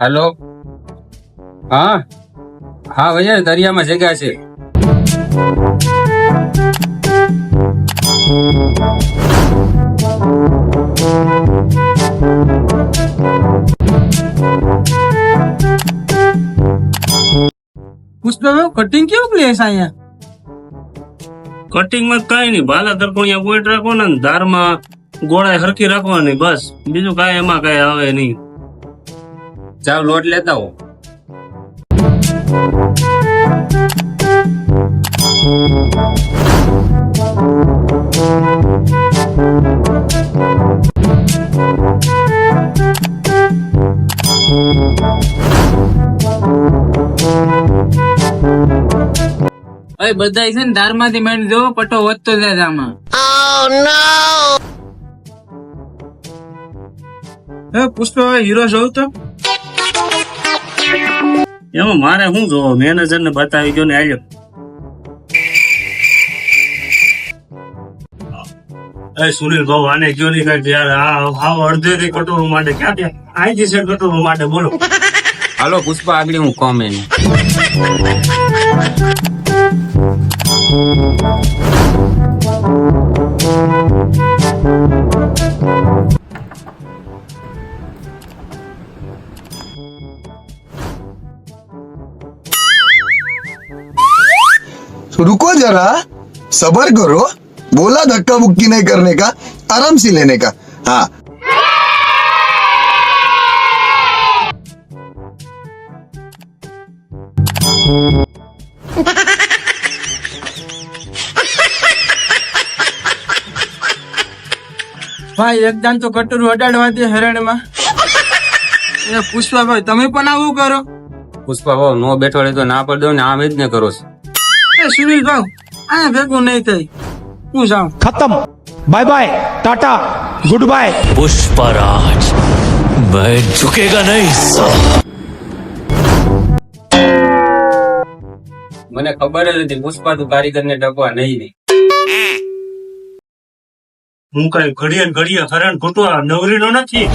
હાલો? હા? હા ભૈયા દરિયામાં જગ્યા છે. પુષ્પ કટિંગ કેવું પ્લેસ અહીંયા? કટિંગમાં કઈ નહીં. ભાલા તરકોણિયા રાખવાના ને ધારમાં ગોળાઈ હરખી રાખવાની, બસ. બીજું કાંઈ એમાં કઈ આવે નહીં. ચાલ લોટ લેતા હો અરે બધા છે ને ધારમાંથી માંડી દો પટ્ટો વધતો જાય છે આમાં હે પુષ્પ હીરો જોઉં તો એમાં મારે શું જોવો? મેનેજર ને બતાવી ગયો ને આવ્યો એ સુનિલ ભાઉ આને ગયો નહીં કાંઈક યાર આ હાવ અડધેથી કટોરો માટે ક્યાં ત્યાં? આઈ છે કટોરો માટે બોલો. હાલો પુષ્પા આગળ હું કોમ रुको जरा सबर करो बोला धक्का मुक्की नहीं करने का आराम से लेने का हाँ ભાઈ એકદમ તો કટોરું અડાડવાથી હરણમાં એ પુષ્પાભાઈ તમે પણ આવું કરો પુષ્પા ભાવ નો બેઠો રહે તો ના પડ દો ને આમ જ ને કરો છો સુનિલ ભાઈ આ ભેગું નહીં થઈ હું જાઉં. ખતમ. Bye bye tata goodbye Pushpraj. મેં ઝુકેગા નહીં મને ખબર જ હતી પુષ્પા તું કારીગર ને ડકવા નહીં નહીં હું કઈ ઘડીએ ઘડીએ હરણ ઘૂંટવા નવરીનો નથી.